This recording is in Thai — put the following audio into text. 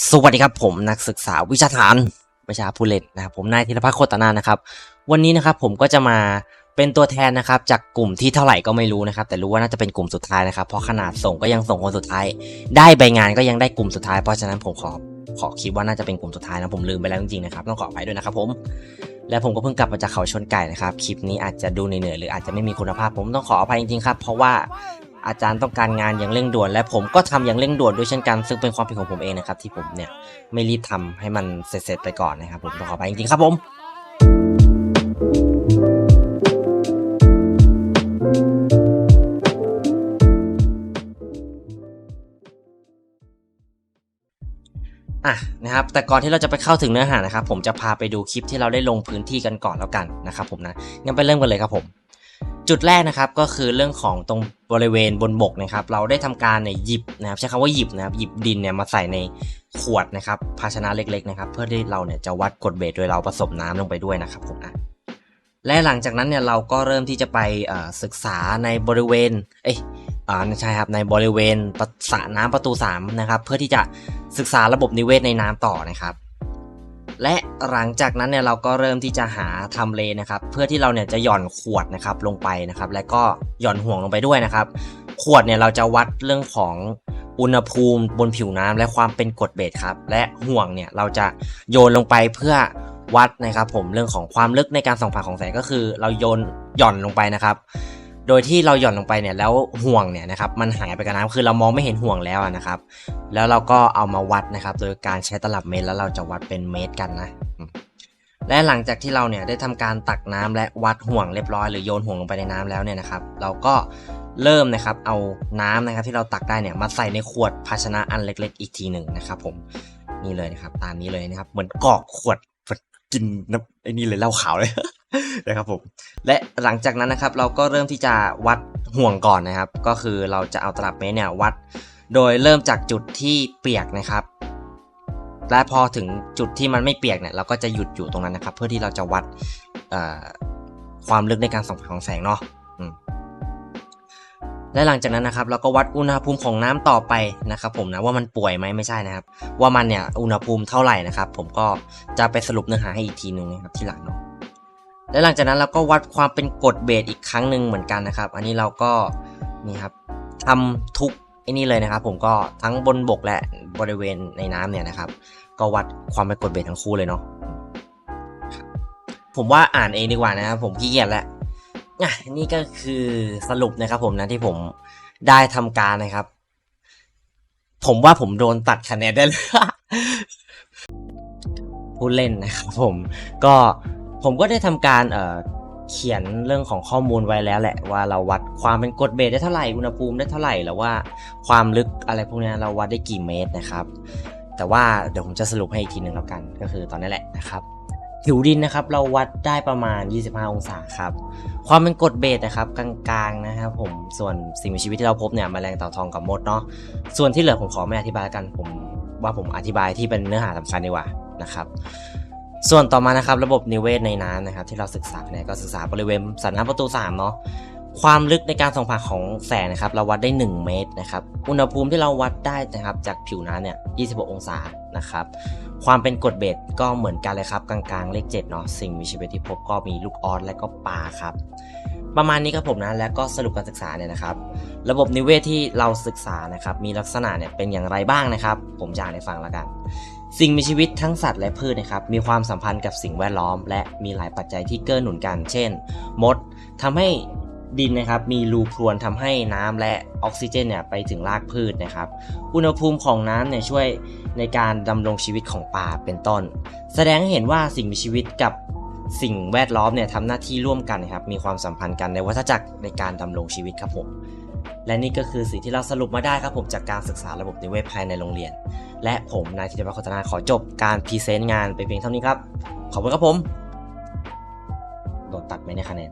สวัสดีครับผมนักศึกษาวิชาฐานวิชาผู้เล่นนะครับผมนายธีรพัฒน์โคตรนานะครับ วันนี้นะครับผมก็จะมาเป็นตัวแทนนะครับ จากกลุ่มที่เท่าไหร่ก็ไม่รู้นะครับ แต่รู้ว่าน่าจะเป็นกลุ่มสุดท้ายนะครับ เพราะขนาดส่งก็ยังส่งคนสุดท้าย ได้ใบงานก็ยังได้กลุ่มสุดท้ายเพราะฉะนั้นผมขอขอคิดว่าน่าจะเป็นกลุ่มสุดท้ายนะผมลืมไปแล้วจริงๆนะครับต้องขออภัยด้วยนะครับผมและผมก็เพิ่งกลับมาจากเขาชนไก่นะครับคลิปนี้อาจจะดูเหนื่อยหรืออาจจะไม่มีคุณภาพผมต้องขออภัยจริงๆครับเพราะว่า อาจารย์ต้องการงานอย่างเร่งด่วน และผมก็ทำอย่างเร่งด่วนด้วยเช่นกัน ซึ่งเป็นความผิดของผมเองนะครับ ที่ผมเนี่ยไม่รีบทำให้มันเสร็จๆไปก่อนนะครับ ผมต้องขออภัยจริงๆครับผมอะนะครับแต่ก่อนที่เราจะไปเข้าถึงเนื้อหานะครับ ผมจะพาไปดูคลิปที่เราได้ลงพื้นที่กันก่อนแล้วกันนะครับผมนะงั้นไปเริ่มกันเลยครับผม จุดแรกนะครับก็คือเรื่องของตรงบริเวณบนบกนะครับ เราได้ทำการเนี่ยหยิบนะครับ ใช้คำว่าหยิบนะครับ หยิบดินเนี่ยมาใส่ในขวดนะครับ ภาชนะเล็กๆนะครับ เพื่อที่เราเนี่ยจะวัดกดเบสโดยเราผสมน้ำลงไปด้วยนะครับผมนะและหลังจากนั้นเนี่ยเราก็เริ่มที่จะไปศึกษาในบริเวณ เอ้ยอ่าใช่ครับในบริเวณประสระน้ำประตู3นะครับ เพื่อที่จะศึกษาระบบนิเวศในน้ำต่อนะครับ และหลังจากนั้นเนี่ยเราก็เริ่มที่จะหาทำเลนะครับ เพื่อที่เราเนี่ยจะหย่อนขวดนะครับลงไปนะครับ และก็หย่อนห่วงลงไปด้วยนะครับ ขวดเนี่ยเราจะวัดเรื่องของอุณหภูมิบนผิวน้ำและความเป็นกรดเบสครับ และห่วงเนี่ยเราจะโยนลงไปเพื่อวัดนะครับ ผมเรื่องของความลึกในการส่องผ่านของแสงก็คือ เราโยนหย่อนลงไปนะครับ โดยที่เราหย่อนลงไปเนี่ยแล้วห่วงเนี่ยนะครับมันหายไปกับน้ำคือเรามองไม่เห็นห่วงแล้วนะครับ แล้วเราก็เอามาวัดนะครับ โดยการใช้ตลับเมตรแล้วเราจะวัดเป็นเมตรกันนะ และหลังจากที่เราเนี่ยได้ทำการตักน้ำและวัดห่วงเรียบร้อยหรือโยนห่วงลงไปในน้ำแล้วเนี่ยนะครับ เราก็เริ่มนะครับเอาน้ำนะครับที่เราตักได้เนี่ยมาใส่ในขวดภาชนะอันเล็ก ๆ อีกทีหนึ่งนะครับ ผมนี่เลยนะครับ ตามนี้เลยนะครับ เหมือนกอกขวดกินน้ำไอ้นี่เลยเหล้าขาวเลย นะครับผมและหลังจากนั้นนะครับเราก็เริ่มที่จะวัดห่วงก่อนนะครับ ก็คือเราจะเอาตลับเมตรเนี่ยวัด โดยเริ่มจากจุดที่เปียกนะครับ และพอถึงจุดที่มันไม่เปียกเนี่ยเราก็จะหยุดอยู่ตรงนั้นนะครับ เพื่อที่เราจะวัดความลึกในการส่องของแสงเนาะและหลังจากนั้นนะครับเราก็วัดอุณหภูมิของน้ำต่อไปนะครับผมนะว่ามันป่วยไหมไม่ใช่นะครับ ว่ามันเนี่ยอุณหภูมิเท่าไหร่นะครับ ผมก็จะไปสรุปเนื้อหาให้อีกทีหนึ่งนะครับที่หลังเนาะ และหลังจากนั้นเราก็วัดความเป็นกรดเบสอีกครั้งหนึ่งเหมือนกันนะครับ อันนี้เราก็นี่ครับทำทุกไอ้นี่เลยนะครับ ผมก็ทั้งบนบกและบริเวณในน้ำเนี่ยนะครับ ก็วัดความเป็นกรดเบสทั้งคู่เลยเนาะผมว่าอ่านเองดีกว่านะครับผมขี้เกียจแล้วอะนี่ก็คือสรุปนะครับ ผมนะที่ผมได้ทำการนะครับ ผมว่าผมโดนตัดคะแนนได้เลยผู้เล่นนะครับผมก็ ผมก็ได้ทำการเเขียนเรื่องของข้อมูลไว้แล้วแหละ ว่าเราวัดความเป็นกรดเบสได้เท่าไหร่อุณหภูมิได้เท่าไหร่แล้วว่าความลึกอะไรพวกนี้เราวัดได้กี่เมตรนะครับ แต่ว่าเดี๋ยวผมจะสรุปให้อีกทีหนึ่งแล้วกัน ก็คือตอนนี้แหละนะครับผิวดินนะครับเราวัดได้ประมาณ 25 องศาครับความเป็นกรดเบสนะครับกลางๆนะครับผมส่วนสิ่งมีชีวิตที่เราพบเนี่ยแมลงเต่าทองกับมดเนาะส่วนที่เหลือผมขอไม่อธิบายกันผมว่าผมอธิบายที่เป็นเนื้อหาสำคัญดีกว่านะครับ ส่วนต่อมานะครับระบบนิเวศในน้ำนะครับที่เราศึกษาเนี่ยก็ศึกษาบริเวณสันน้ำประตู3เนาะความลึกในการส่องผ่านของแสงนะครับเราวัดได้ 1 เมตรนะครับอุณหภูมิที่เราวัดได้นะครับจากผิวน้ำเนี่ย 26 องศานะครับความเป็นกรดเบสก็เหมือนกันเลยครับกลางๆเลข7เนาะสิ่งมีชีวิตที่พบก็มีลูกออสและก็ปลาครับประมาณนี้ครับผมนะและก็สรุปการศึกษาเนี่ยนะครับ ระบบนิเวศที่เราศึกษานะครับมีลักษณะเนี่ยเป็นอย่างไรบ้างนะครับ ผมจะอ่านให้ฟังแล้วกัน สิ่งมีชีวิตทั้งสัตว์และพืชนะครับมีความสัมพันธ์กับสิ่งแวดล้อม และมีหลายปัจจัยที่เกื้อหนุนกัน เช่น มดทำให้ดินนะครับมีรูพรวนทำให้น้ำและออกซิเจนเนี่ยไปถึงรากพืชนะครับ อุณหภูมิของน้ำเนี่ยช่วยในการดำรงชีวิตของป่าเป็นต้น แสดงให้เห็นว่าสิ่งมีชีวิตกับสิ่งแวดล้อมเนี่ยทำหน้าที่ร่วมกันนะครับมีความสัมพันธ์กันในวัฏจักรในการดำรงชีวิตครับผมและนี่ก็คือสิ่งที่เราสรุปมาได้ครับผมจากการศึกษาระบบนิเวศภายในโรงเรียน และผมนายธิติพัฒนาขอจบการพรีเซนต์งานไปเพียงเท่านี้ครับ ขอบคุณครับผม โดนตัดไหมในคะแนน